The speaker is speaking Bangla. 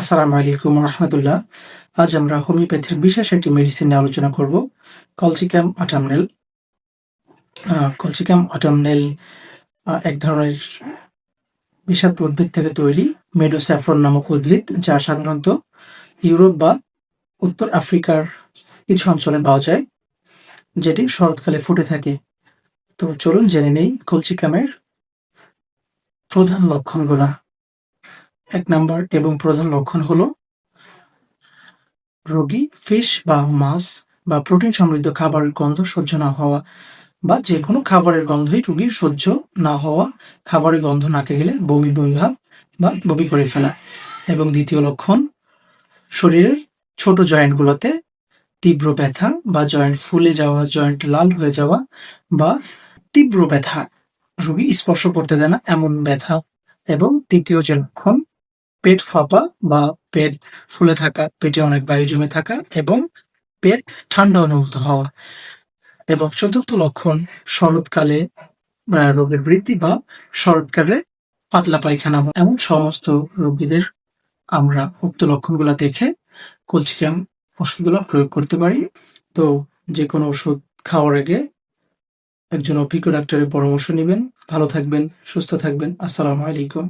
আসসালামু আলাইকুম রহমতুল্লাহ। আজ আমরা হোমিওপ্যাথির বিশেষ একটি মেডিসিন নিয়ে আলোচনা করব কলসিকাম অটামনেল কলসিকাম অটামনেল এক ধরনের বিষাক্ত উদ্ভিদ থেকে তৈরি মেডোস্যাফ্রন নামক উদ্ভিদ, যা সাধারণত ইউরোপ বা উত্তর আফ্রিকার কিছু অঞ্চলে পাওয়া যায়, যেটি শরৎকালে ফুটে থাকে। তো চলুন জেনে নেই কলসিকামের প্রধান লক্ষণগুলা। এক নাম্বার এবং প্রধান লক্ষণ হলো রোগী ফিশ বা মাছ বা প্রোটিন সমৃদ্ধ খাবারের গন্ধ সহ্য না হওয়া বা যে কোনো খাবারের গন্ধই রোগীর সহ্য না হওয়া, খাবারের গন্ধ নাকে গেলে বমি বমি ভাব বা বমি করে ফেলা। এবং দ্বিতীয় লক্ষণ, শরীরের ছোট জয়েন্টগুলোতে তীব্র ব্যথা বা জয়েন্ট ফুলে যাওয়া, জয়েন্ট লাল হয়ে যাওয়া বা তীব্র ব্যথা রোগী স্পর্শ করতে দেয় না, এমন ব্যথা। এবং তৃতীয় যে লক্ষণ পেট ফাঁপা বা পেট ফুলে থাকা, পেটে অনেক বায়ু জমে থাকা এবং পেট ঠান্ডা অনুভূত হওয়া। এবং চতুর্থ লক্ষণ, শরৎকালে রোগের বৃদ্ধি বা শরৎকালে পাতলা পায়খানা। এমন সমস্ত রোগীদের আমরা উক্ত লক্ষণগুলো দেখে কলসিকাম ওষুধগুলো প্রয়োগ করতে পারি। তো যে কোনো ওষুধ খাওয়ার আগে একজন অভিজ্ঞ ডাক্তারের পরামর্শ নেবেন। ভালো থাকবেন, সুস্থ থাকবেন। আসসালামু আলাইকুম।